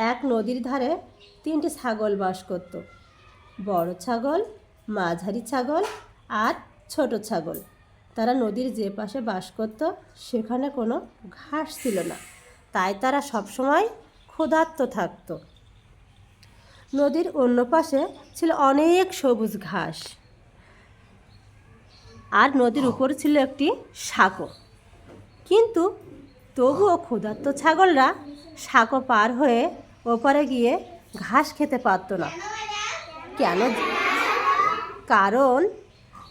এক নদীর ধারে তিনটি ছাগল বাস করত। বড় ছাগল, মাঝারি ছাগল আর ছোট ছাগল। তারা নদীর যে পাশে বাস করত, সেখানে কোনো ঘাস ছিল না। তাই তারা সবসময় ক্ষুধার্ত থাকতো। নদীর অন্য পাশে ছিল অনেক সবুজ ঘাস। আর নদীর উপর ছিল একটি সাঁকো। কিন্তু তবুও ক্ষুধার্ত ছাগলরা সাঁকো পার হয়ে ওপারে গিয়ে ঘাস খেতে পারতো না। কেন কারণ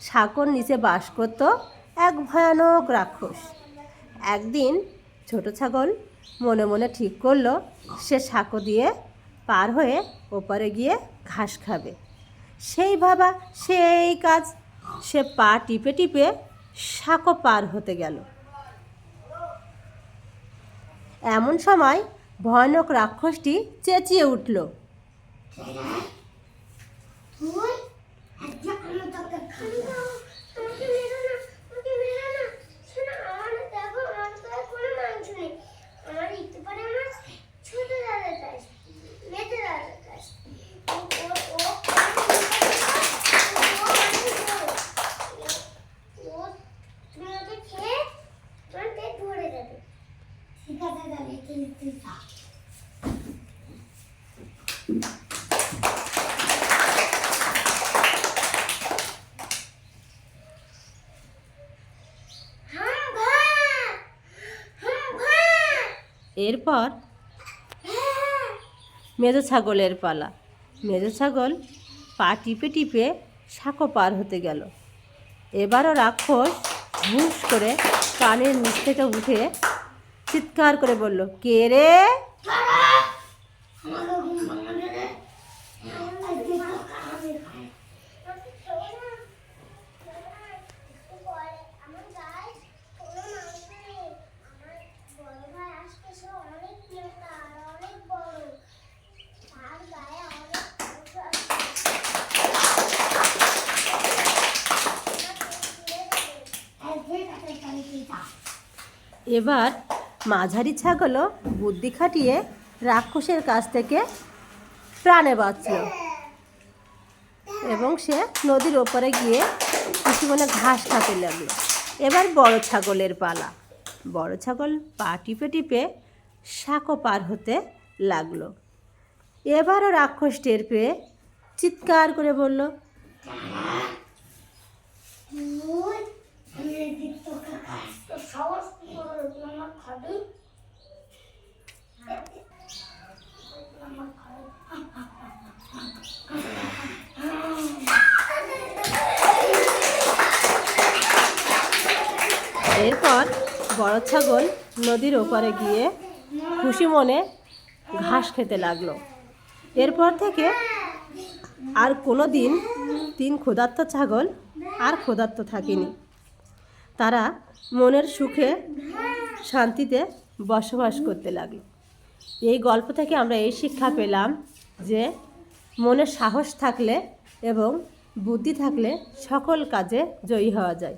সাঁকোর নিচে বাস করতো এক ভয়ানক রাক্ষস। একদিন ছোট ছাগল মনে মনে ঠিক করল, সে সাঁকো দিয়ে পার হয়ে ওপারে গিয়ে ঘাস খাবে। সেই ভাবা সেই কাজ, সে পা টিপে টিপে সাঁকো পার হতে গেল। এমন সময় ভয়ানক রাক্ষসটি চেঁচিয়ে উঠল। তুই এরপর মেজো ছাগলের পালা। মেজো ছাগল পা টিপে টিপে সাঁকো পার হতে গেল। এবারও রাক্ষস ঘুষ করে কানের নিচ থেকে উঠে চিৎকার করে বলল, কে রে আজকে খাবে খায় আমার গায়ে কোনো মাংস নেই আমার বড় ভাই আজকে সে অনেক মোটা আর অনেক বড় তার গায়ে অনেক মাংস আছে এবার মাঝারি ছাগলও বুদ্ধি খাটিয়ে রাক্ষসের কাছ থেকে প্রাণে বাঁচল। এবং সে নদীর ওপরে গিয়ে কিছু মানে ঘাস খাতে লাগল। এবার বড় ছাগলের পালা। বড় ছাগল পা টিপে টিপে সাঁকো পার হতে লাগল। এবারও রাক্ষস টের পেয়ে চিৎকার করে বলল তুই আমি এদিক তোকে খাই তো সাহস কি করে তুই আমার খাবি আমার খাবি এরপর বড় ছাগল নদীর ওপারে গিয়ে খুশি মনে ঘাস খেতে লাগল। এরপর থেকে আর কোনো দিন তিন ক্ষুধার্ত ছাগল আর ক্ষুধার্ত থাকেনি। তারা মনের সুখে শান্তিতে বসবাস করতে লাগল। এই গল্প থেকে আমরা এই শিক্ষা পেলাম যে মনে সাহস থাকলে এবং বুদ্ধি থাকলে সকল কাজে জয়ী হওয়া যায়।